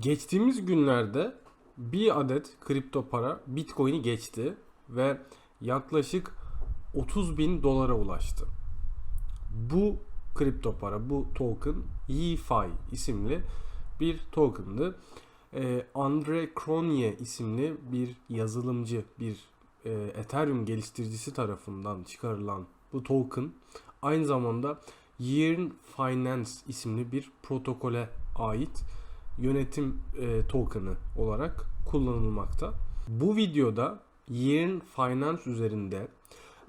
Geçtiğimiz günlerde bir adet kripto para Bitcoin'i geçti ve yaklaşık 30 bin dolara ulaştı. Bu kripto para, bu token YeFi isimli bir token'dı. Ee, Andre Cronje isimli bir yazılımcı, bir e, Ethereum geliştiricisi tarafından çıkarılan bu token aynı zamanda Yearn Finance isimli bir protokole ait yönetim e, token'ı olarak kullanılmakta. Bu videoda Yearn Finance üzerinde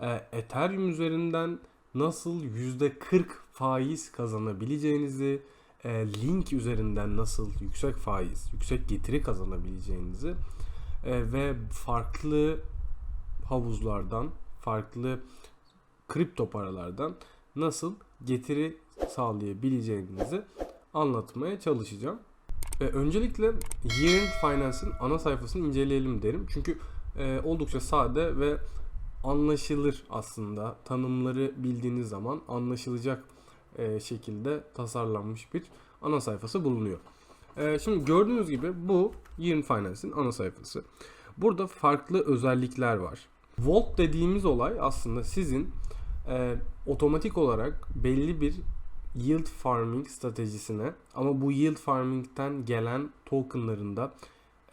e, Ethereum üzerinden nasıl %40 faiz kazanabileceğinizi, e, Link üzerinden nasıl yüksek faiz, yüksek getiri kazanabileceğinizi e, ve farklı havuzlardan, farklı kripto paralardan nasıl getiri sağlayabileceğinizi anlatmaya çalışacağım. E, öncelikle Yearn Finance'ın ana sayfasını inceleyelim derim. Çünkü e, oldukça sade ve anlaşılır aslında. Tanımları bildiğiniz zaman anlaşılacak e, şekilde tasarlanmış bir ana sayfası bulunuyor. E, şimdi gördüğünüz gibi bu Yearn Finance'in ana sayfası. Burada farklı özellikler var. Vault dediğimiz olay aslında sizin e, otomatik olarak belli bir yield farming stratejisine ama bu yield farming'den gelen tokenlarında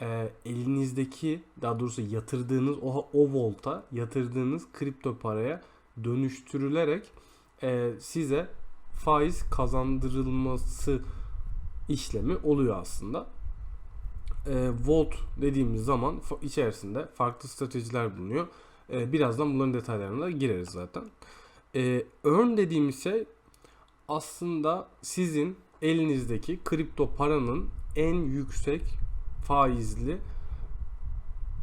e, elinizdeki daha doğrusu yatırdığınız o, o volta yatırdığınız kripto paraya dönüştürülerek e, size faiz kazandırılması işlemi oluyor aslında. E, Volt dediğimiz zaman içerisinde farklı stratejiler bulunuyor. E, birazdan bunların detaylarına da gireriz zaten. E, earn dediğimiz şey aslında sizin elinizdeki kripto paranın en yüksek faizli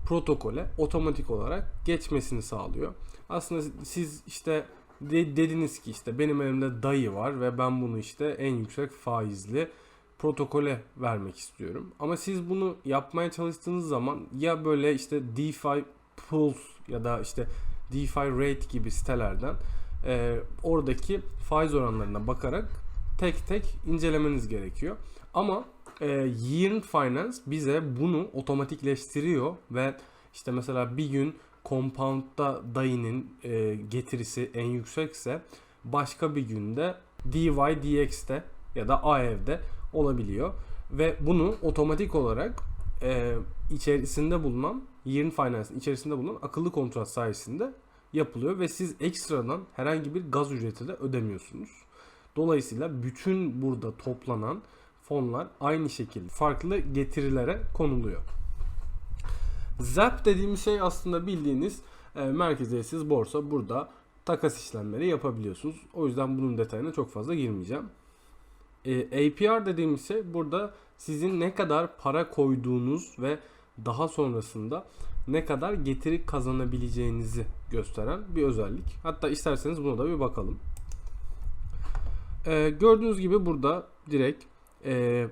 protokole otomatik olarak geçmesini sağlıyor. Aslında siz işte de- dediniz ki işte benim elimde dayı var ve ben bunu işte en yüksek faizli protokole vermek istiyorum. Ama siz bunu yapmaya çalıştığınız zaman ya böyle işte DeFi Pulse ya da işte DeFi Rate gibi sitelerden e, oradaki faiz oranlarına bakarak tek tek incelemeniz gerekiyor. Ama e, Yearn Finance bize bunu otomatikleştiriyor ve işte mesela bir gün Compound'da dayının e, getirisi en yüksekse başka bir günde DYDX'te ya da AEV'de olabiliyor ve bunu otomatik olarak e, içerisinde bulunan Yearn Finance'in içerisinde bulunan akıllı kontrat sayesinde yapılıyor ve siz ekstradan herhangi bir gaz ücreti de ödemiyorsunuz. Dolayısıyla bütün burada toplanan fonlar aynı şekilde farklı getirilere konuluyor. ZAP dediğimiz şey aslında bildiğiniz e, merkeziyetsiz borsa. Burada takas işlemleri yapabiliyorsunuz. O yüzden bunun detayına çok fazla girmeyeceğim. E, APR dediğimiz şey burada sizin ne kadar para koyduğunuz ve daha sonrasında ne kadar getiri kazanabileceğinizi gösteren bir özellik. Hatta isterseniz buna da bir bakalım. Ee, gördüğünüz gibi burada direkt e,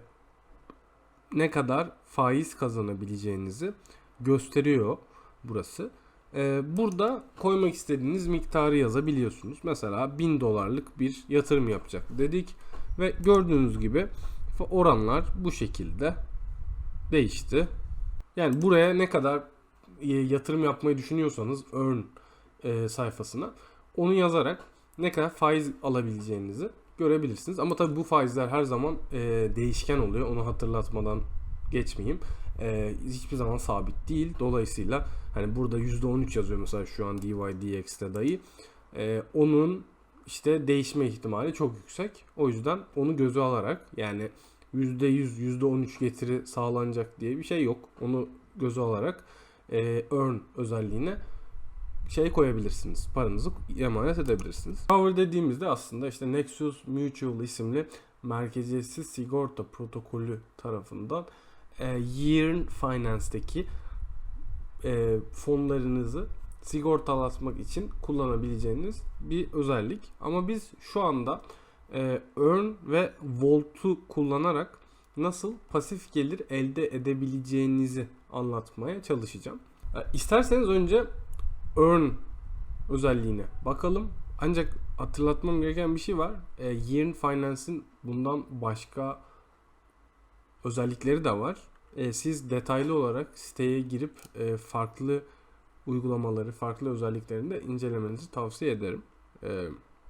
ne kadar faiz kazanabileceğinizi gösteriyor burası. Ee, burada koymak istediğiniz miktarı yazabiliyorsunuz. Mesela 1000 dolarlık bir yatırım yapacak dedik ve gördüğünüz gibi oranlar bu şekilde değişti. Yani buraya ne kadar yatırım yapmayı düşünüyorsanız earn e, sayfasına onu yazarak ne kadar faiz alabileceğinizi görebilirsiniz. Ama tabii bu faizler her zaman e, değişken oluyor. Onu hatırlatmadan geçmeyeyim. E, hiçbir zaman sabit değil. Dolayısıyla hani burada %13 yazıyor mesela şu an DYDX'te dahi. E, onun işte değişme ihtimali çok yüksek. O yüzden onu göze alarak yani %100, %13 getiri sağlanacak diye bir şey yok. Onu göze alarak e, earn özelliğine şey koyabilirsiniz. Paranızı emanet edebilirsiniz. Power dediğimizde aslında işte Nexus Mutual isimli merkeziyetsiz sigorta protokolü tarafından e, Yearn Finance'deki e, fonlarınızı sigortalatmak için kullanabileceğiniz bir özellik. Ama biz şu anda e, Earn ve Volt'u kullanarak nasıl pasif gelir elde edebileceğinizi anlatmaya çalışacağım. İsterseniz önce Earn özelliğine bakalım. Ancak hatırlatmam gereken bir şey var. E, Yearn Finance'in bundan başka özellikleri de var. E, siz detaylı olarak siteye girip e, farklı uygulamaları, farklı özelliklerini de incelemenizi tavsiye ederim. E,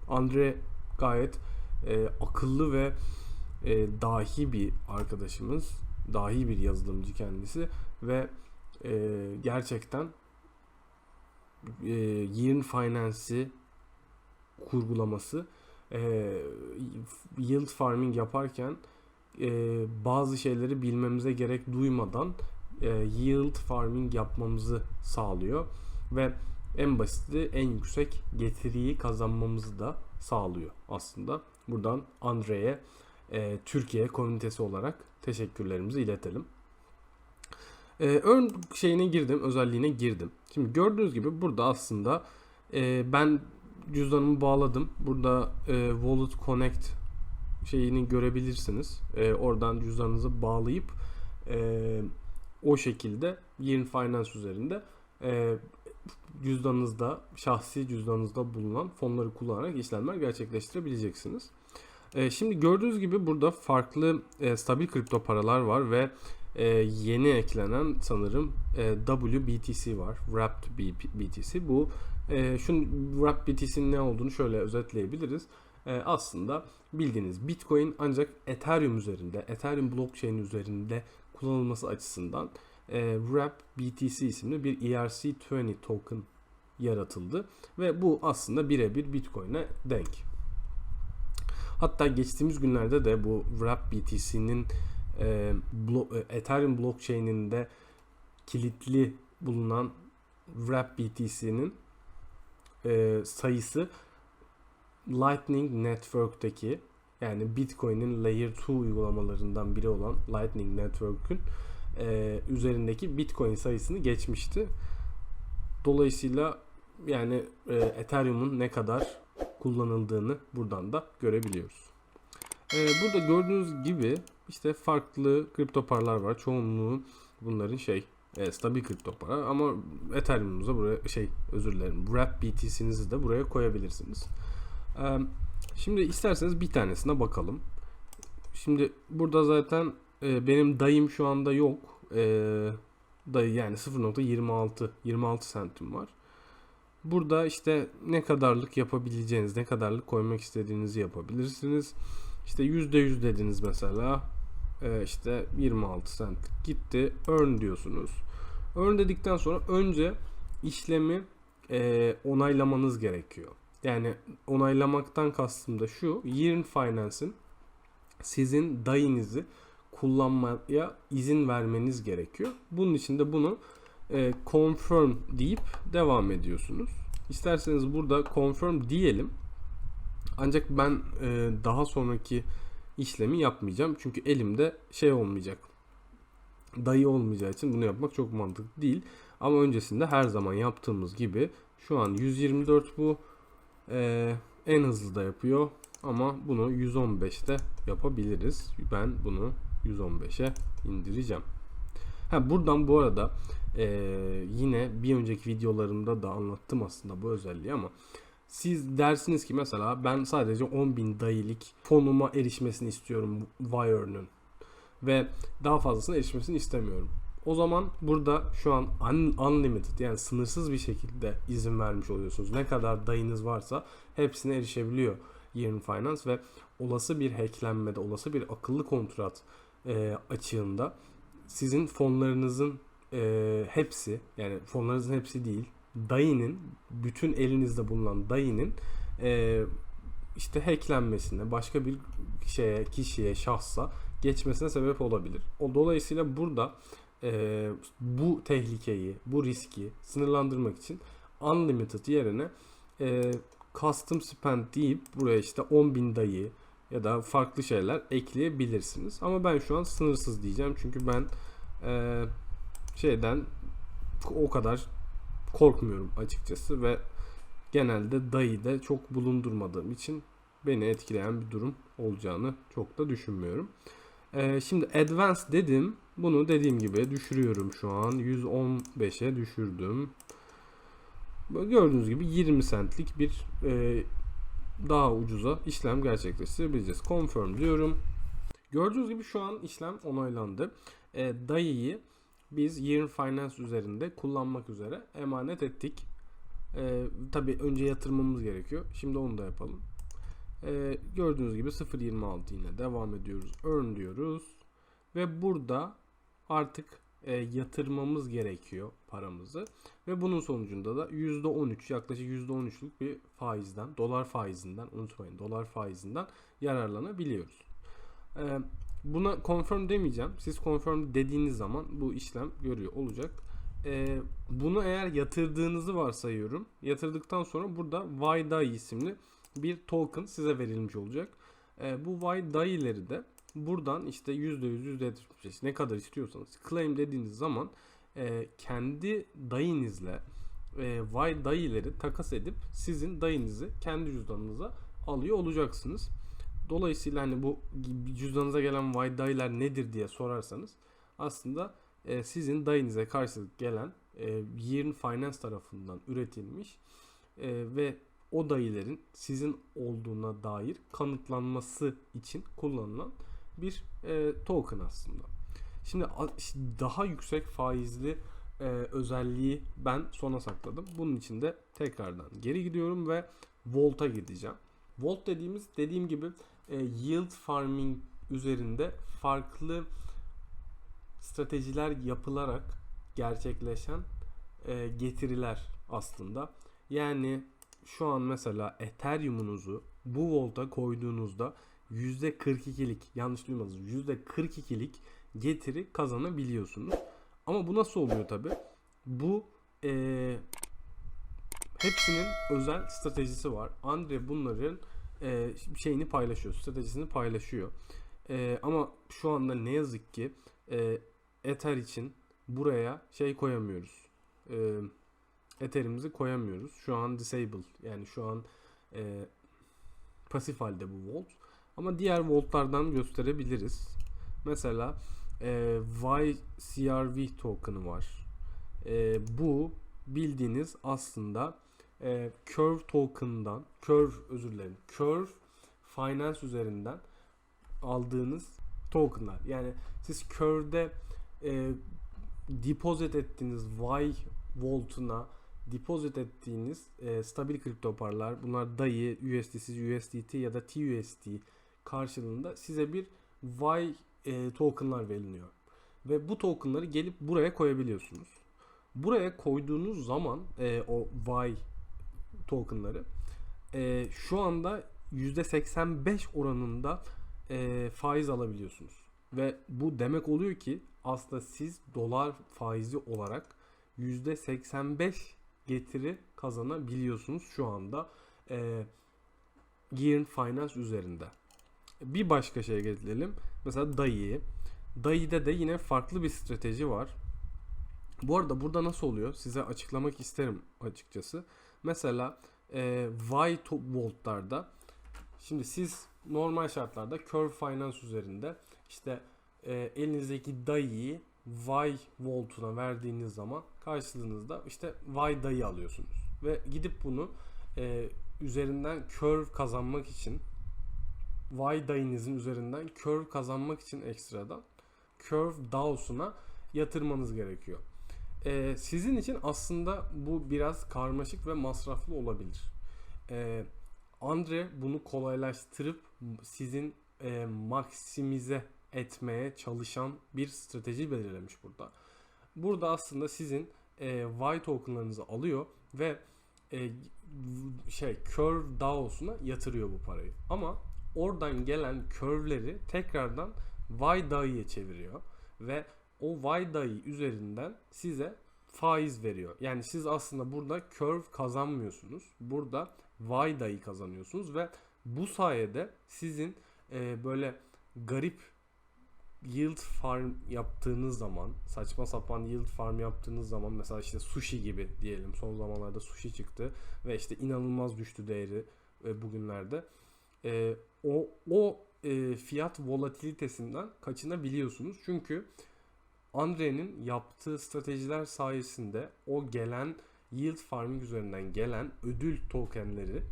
Andre gayet akıllı ve dahi bir arkadaşımız, dahi bir yazılımcı kendisi ve e, gerçekten e, Yearn Finance'i kurgulaması e, yield farming yaparken e, bazı şeyleri bilmemize gerek duymadan e, yield farming yapmamızı sağlıyor ve en basiti en yüksek getiriyi kazanmamızı da sağlıyor aslında. Buradan Andre'ye e, Türkiye komünitesi olarak teşekkürlerimizi iletelim. E, ön şeyine girdim, özelliğine girdim. Şimdi gördüğünüz gibi burada aslında e, ben cüzdanımı bağladım. Burada e, Wallet Connect şeyini görebilirsiniz. E, oradan cüzdanınızı bağlayıp e, o şekilde Yearn Finance üzerinde e, cüzdanınızda, şahsi cüzdanınızda bulunan fonları kullanarak işlemler gerçekleştirebileceksiniz. E, şimdi gördüğünüz gibi burada farklı e, stabil kripto paralar var ve e, yeni eklenen sanırım e, WBTC var. Wrapped BTC. Bu e, şun Wrapped BTC'nin ne olduğunu şöyle özetleyebiliriz. E, aslında bildiğiniz Bitcoin ancak Ethereum üzerinde, Ethereum blockchain üzerinde kullanılması açısından e, Wrap BTC isimli bir ERC20 token yaratıldı ve bu aslında birebir Bitcoin'e denk. Hatta geçtiğimiz günlerde de bu Wrap BTC'nin e, blo- e, Ethereum blockchain'inde kilitli bulunan Wrap BTC'nin e, sayısı Lightning Network'teki yani Bitcoin'in Layer 2 uygulamalarından biri olan Lightning Network'ün e, üzerindeki Bitcoin sayısını geçmişti. Dolayısıyla yani e, Ethereum'un ne kadar kullanıldığını buradan da görebiliyoruz. E, burada gördüğünüz gibi işte farklı kripto paralar var. Çoğunluğu bunların şey e, stabil kripto para ama Ethereum'unuza buraya şey özür dilerim. Wrap BTC'nizi de buraya koyabilirsiniz. E, şimdi isterseniz bir tanesine bakalım. Şimdi burada zaten e, benim dayım şu anda yok. E, dayı yani 0.26 26 sentim var. Burada işte ne kadarlık yapabileceğiniz, ne kadarlık koymak istediğinizi yapabilirsiniz. İşte %100 dediniz mesela. E, işte 26 sent gitti. Earn diyorsunuz. Earn dedikten sonra önce işlemi e, onaylamanız gerekiyor. Yani onaylamaktan kastım da şu. Yearn Finance'in sizin dayınızı kullanmaya izin vermeniz gerekiyor. Bunun için de bunu e, confirm deyip devam ediyorsunuz. İsterseniz burada confirm diyelim. Ancak ben e, daha sonraki işlemi yapmayacağım. Çünkü elimde şey olmayacak. Dayı olmayacağı için bunu yapmak çok mantıklı değil. Ama öncesinde her zaman yaptığımız gibi şu an 124 bu. E, en hızlı da yapıyor. Ama bunu 115'te yapabiliriz. Ben bunu 115'e indireceğim. Ha buradan bu arada e, yine bir önceki videolarımda da anlattım aslında bu özelliği ama siz dersiniz ki mesela ben sadece 10.000 dayilik fonuma erişmesini istiyorum Wire'ın ve daha fazlasına erişmesini istemiyorum. O zaman burada şu an un- unlimited yani sınırsız bir şekilde izin vermiş oluyorsunuz. Ne kadar dayınız varsa hepsine erişebiliyor Yearn Finance ve olası bir hacklenmede, olası bir akıllı kontrat e, açığında sizin fonlarınızın e, hepsi yani fonlarınızın hepsi değil dayının bütün elinizde bulunan dayının e, işte hacklenmesine başka bir şeye kişiye şahsa geçmesine sebep olabilir. O dolayısıyla burada e, bu tehlikeyi bu riski sınırlandırmak için unlimited yerine e, custom spend deyip buraya işte 10.000 dayı ya da farklı şeyler ekleyebilirsiniz. Ama ben şu an sınırsız diyeceğim. Çünkü ben e, şeyden o kadar korkmuyorum açıkçası ve genelde dayı da çok bulundurmadığım için beni etkileyen bir durum olacağını çok da düşünmüyorum. E, şimdi advance dedim. Bunu dediğim gibi düşürüyorum şu an. 115'e düşürdüm. Gördüğünüz gibi 20 centlik bir e, daha ucuza işlem gerçekleştirebileceğiz. Confirm diyorum. Gördüğünüz gibi şu an işlem onaylandı. E, DAI'yi biz Yearn Finance üzerinde kullanmak üzere emanet ettik. E, Tabi önce yatırmamız gerekiyor. Şimdi onu da yapalım. E, gördüğünüz gibi 0.26 yine devam ediyoruz. Earn diyoruz. Ve burada artık e, yatırmamız gerekiyor paramızı. Ve bunun sonucunda da %13 yaklaşık %13'lük bir faizden dolar faizinden unutmayın dolar faizinden yararlanabiliyoruz. E, buna confirm demeyeceğim. Siz confirm dediğiniz zaman bu işlem görüyor olacak. E, bunu eğer yatırdığınızı varsayıyorum. Yatırdıktan sonra burada YDAI isimli bir token size verilmiş olacak. E, bu YDAI'leri de buradan işte %100 %75 ne kadar istiyorsanız claim dediğiniz zaman e, kendi dayınızla e, Y dayıları takas edip sizin dayınızı kendi cüzdanınıza alıyor olacaksınız. Dolayısıyla hani bu cüzdanınıza gelen Y dayılar nedir diye sorarsanız aslında e, sizin dayınıza karşılık gelen e, Yearn Finance tarafından üretilmiş e, ve o dayıların sizin olduğuna dair kanıtlanması için kullanılan bir e, token aslında. Şimdi daha yüksek faizli e, özelliği ben sona sakladım. Bunun için de tekrardan geri gidiyorum ve Volt'a gideceğim. Volt dediğimiz dediğim gibi e, yield farming üzerinde farklı stratejiler yapılarak gerçekleşen e, getiriler aslında. Yani şu an mesela Ethereum'unuzu bu Volt'a koyduğunuzda %42'lik yanlış duymadınız %42'lik getiri kazanabiliyorsunuz. Ama bu nasıl oluyor tabi? Bu ee, hepsinin özel stratejisi var. Andre bunların e, şeyini paylaşıyor, stratejisini paylaşıyor. E, ama şu anda ne yazık ki e, Ether için buraya şey koyamıyoruz. E, Ether'imizi koyamıyoruz. Şu an disable yani şu an e, pasif halde bu volt. Ama diğer voltlardan gösterebiliriz. Mesela e, YCRV token'ı var. E, bu bildiğiniz aslında e, Curve token'dan, Curve özür dilerim, Curve Finance üzerinden aldığınız token'lar. Yani siz Curve'de e, deposit ettiğiniz Y voltuna deposit ettiğiniz e, stabil kripto paralar bunlar DAI, USDC, USDT ya da TUSD karşılığında size bir Y e, tokenlar veriliyor. Ve bu tokenları gelip buraya koyabiliyorsunuz. Buraya koyduğunuz zaman e, o Y tokenları e, şu anda %85 oranında e, faiz alabiliyorsunuz. Ve bu demek oluyor ki aslında siz dolar faizi olarak %85 getiri kazanabiliyorsunuz şu anda e, Gear Finance üzerinde. Bir başka şeye gelelim. Mesela DAI. DAI'de de yine farklı bir strateji var. Bu arada burada nasıl oluyor? Size açıklamak isterim açıkçası. Mesela e, Y voltlarda şimdi siz normal şartlarda Curve Finance üzerinde işte e, elinizdeki DAI'yi Y voltuna verdiğiniz zaman karşılığınızda işte Y DAI alıyorsunuz. Ve gidip bunu e, üzerinden curve kazanmak için Y dayınızın üzerinden curve kazanmak için ekstradan curve DAO'suna yatırmanız gerekiyor. Ee, sizin için aslında bu biraz karmaşık ve masraflı olabilir. Ee, Andre bunu kolaylaştırıp sizin e, maksimize etmeye çalışan bir strateji belirlemiş burada. Burada aslında sizin e, Y tokenlarınızı alıyor ve e, şey Curve DAO'suna yatırıyor bu parayı. Ama oradan gelen curve'leri tekrardan Y DAI'ye çeviriyor ve o DAI üzerinden size faiz veriyor. Yani siz aslında burada curve kazanmıyorsunuz. Burada DAI kazanıyorsunuz ve bu sayede sizin e, böyle garip yield farm yaptığınız zaman saçma sapan yield farm yaptığınız zaman mesela işte sushi gibi diyelim son zamanlarda sushi çıktı ve işte inanılmaz düştü değeri e, bugünlerde e, o o e, fiyat volatilitesinden kaçınabiliyorsunuz çünkü Andre'nin yaptığı stratejiler sayesinde o gelen yield farming üzerinden gelen ödül tokenleri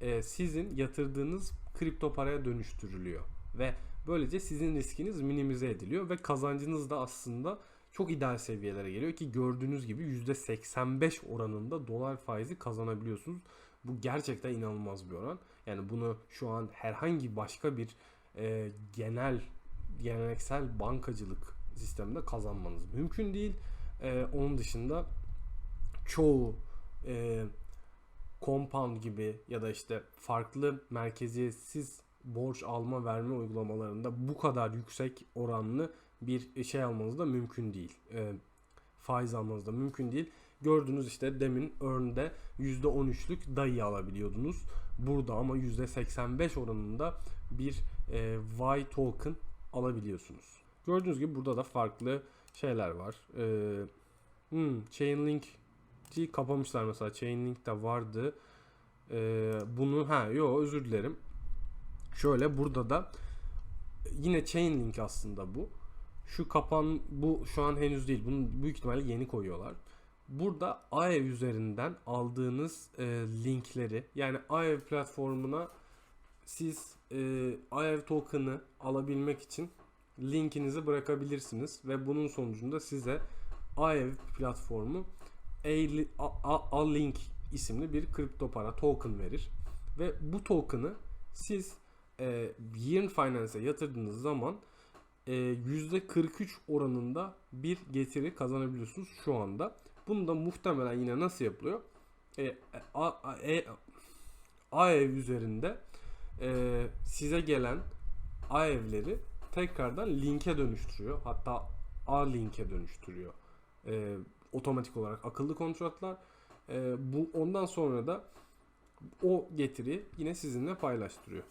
e, sizin yatırdığınız kripto paraya dönüştürülüyor ve Böylece sizin riskiniz minimize ediliyor ve kazancınız da aslında çok ideal seviyelere geliyor ki gördüğünüz gibi %85 oranında dolar faizi kazanabiliyorsunuz. Bu gerçekten inanılmaz bir oran. Yani bunu şu an herhangi başka bir e, genel geleneksel bankacılık sisteminde kazanmanız mümkün değil. E, onun dışında çoğu e, compound gibi ya da işte farklı merkeziyetsiz borç alma verme uygulamalarında bu kadar yüksek oranlı bir şey almanız da mümkün değil. E, faiz almanız da mümkün değil. Gördüğünüz işte demin Earn'de %13'lük dayı alabiliyordunuz. Burada ama %85 oranında bir e, Y token alabiliyorsunuz. Gördüğünüz gibi burada da farklı şeyler var. E, hmm, Chainlink'i kapamışlar mesela. Chainlink de vardı. E, bunu ha yo özür dilerim. Şöyle burada da yine Chainlink aslında bu. Şu kapan bu şu an henüz değil. Bunu büyük ihtimalle yeni koyuyorlar. Burada Aev üzerinden aldığınız e, linkleri yani Aev platformuna siz e, Aev token'ı alabilmek için linkinizi bırakabilirsiniz ve bunun sonucunda size Aev platformu A-Link isimli bir kripto para token verir ve bu token'ı siz e, Yearn Finance'e yatırdığınız zaman e, %43 oranında bir getiri kazanabiliyorsunuz şu anda. Bunu da muhtemelen yine nasıl yapılıyor? E, A, A, e, AEV üzerinde e, size gelen AEV'leri tekrardan linke dönüştürüyor. Hatta A linke dönüştürüyor. E, otomatik olarak akıllı kontratlar. E, bu ondan sonra da o getiri yine sizinle paylaştırıyor.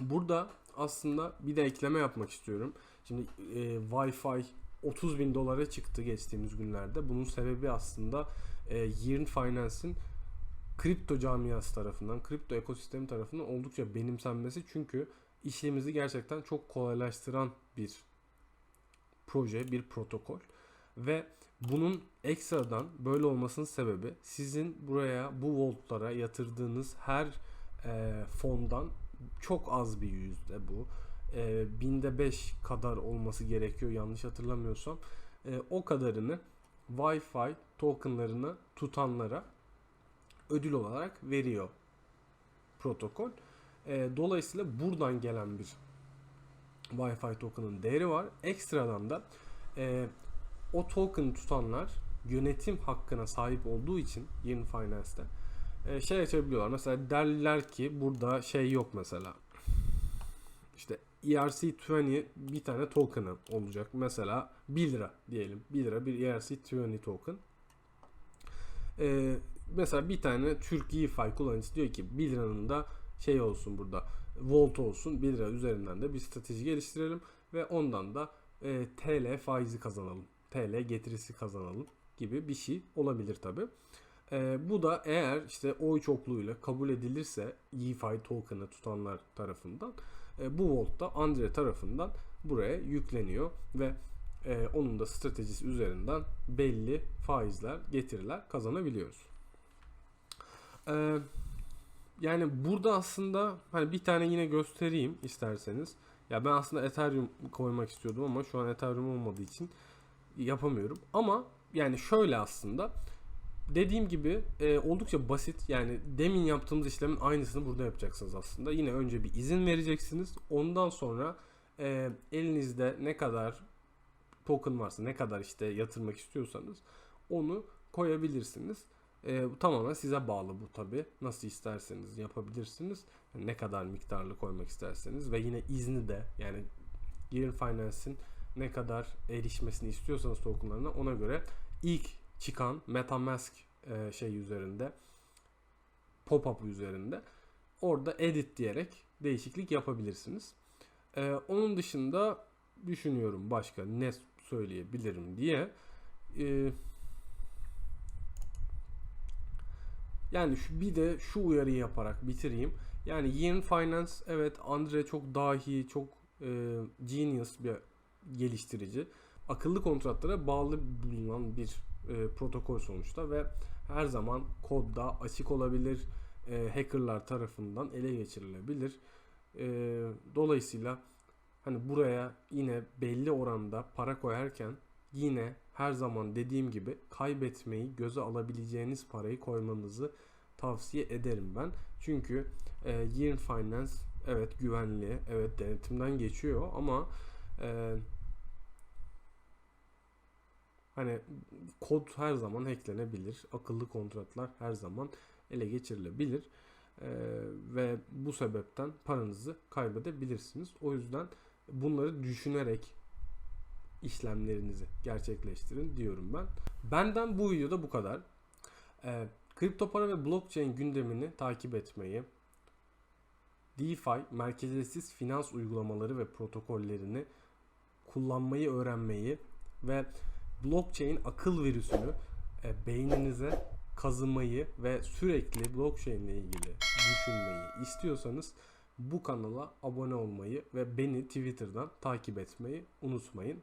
Burada aslında bir de ekleme yapmak istiyorum. Şimdi e, Wi-Fi 30 bin dolara çıktı geçtiğimiz günlerde. Bunun sebebi aslında e, Yearn Finance'in kripto camiası tarafından, kripto ekosistemi tarafından oldukça benimsenmesi. Çünkü işlemimizi gerçekten çok kolaylaştıran bir proje, bir protokol. Ve bunun ekstradan böyle olmasının sebebi sizin buraya bu voltlara yatırdığınız her e, fondan çok az bir yüzde bu. E, binde 5 kadar olması gerekiyor yanlış hatırlamıyorsam. E, o kadarını Wi-Fi tokenlarını tutanlara ödül olarak veriyor protokol. E, dolayısıyla buradan gelen bir Wi-Fi token'ın değeri var. Ekstradan da e, o token tutanlar yönetim hakkına sahip olduğu için Yearn Finance'te e, şey açabiliyorlar. Mesela derler ki burada şey yok mesela. İşte ERC20 bir tane token'ı olacak. Mesela 1 lira diyelim. 1 lira bir ERC20 token. Ee, mesela bir tane Türk EFI kullanıcısı diyor ki 1 liranın da şey olsun burada volt olsun 1 lira üzerinden de bir strateji geliştirelim ve ondan da e, TL faizi kazanalım. TL getirisi kazanalım gibi bir şey olabilir tabi. E, bu da eğer işte oy çokluğuyla kabul edilirse EFI token'ı tutanlar tarafından e, bu volt da Andre tarafından buraya yükleniyor ve e, onun da stratejisi üzerinden belli faizler, getiriler kazanabiliyoruz. E, yani burada aslında hani bir tane yine göstereyim isterseniz. Ya ben aslında Ethereum koymak istiyordum ama şu an Ethereum olmadığı için yapamıyorum. Ama yani şöyle aslında dediğim gibi e, oldukça basit. Yani demin yaptığımız işlemin aynısını burada yapacaksınız aslında. Yine önce bir izin vereceksiniz. Ondan sonra e, elinizde ne kadar token varsa, ne kadar işte yatırmak istiyorsanız onu koyabilirsiniz. E, tamamen size bağlı bu tabi. Nasıl isterseniz yapabilirsiniz. Ne kadar miktarlı koymak isterseniz ve yine izni de yani Gear Finance'in ne kadar erişmesini istiyorsanız tokenlarına ona göre ilk çıkan MetaMask e, şey üzerinde pop-up üzerinde orada edit diyerek değişiklik yapabilirsiniz. E, onun dışında düşünüyorum başka ne söyleyebilirim diye. E, yani şu, bir de şu uyarıyı yaparak bitireyim. Yani Yearn Finance evet Andre çok dahi, çok e, genius bir geliştirici. Akıllı kontratlara bağlı bulunan bir e, protokol sonuçta ve her zaman kodda açık olabilir. E, hackerlar tarafından ele geçirilebilir. E, dolayısıyla hani buraya yine belli oranda para koyarken yine her zaman dediğim gibi kaybetmeyi göze alabileceğiniz parayı koymanızı tavsiye ederim ben. Çünkü e, Yearn Finance evet güvenli, evet denetimden geçiyor ama e, hani kod her zaman hacklenebilir. Akıllı kontratlar her zaman ele geçirilebilir. E, ve bu sebepten paranızı kaybedebilirsiniz. O yüzden bunları düşünerek işlemlerinizi gerçekleştirin diyorum ben. Benden bu videoda bu kadar. Ee, kripto para ve blockchain gündemini takip etmeyi, DeFi, merkeziyetsiz finans uygulamaları ve protokollerini kullanmayı öğrenmeyi ve blockchain akıl virüsünü e, beyninize kazımayı ve sürekli blockchain ile ilgili düşünmeyi istiyorsanız bu kanala abone olmayı ve beni Twitter'dan takip etmeyi unutmayın.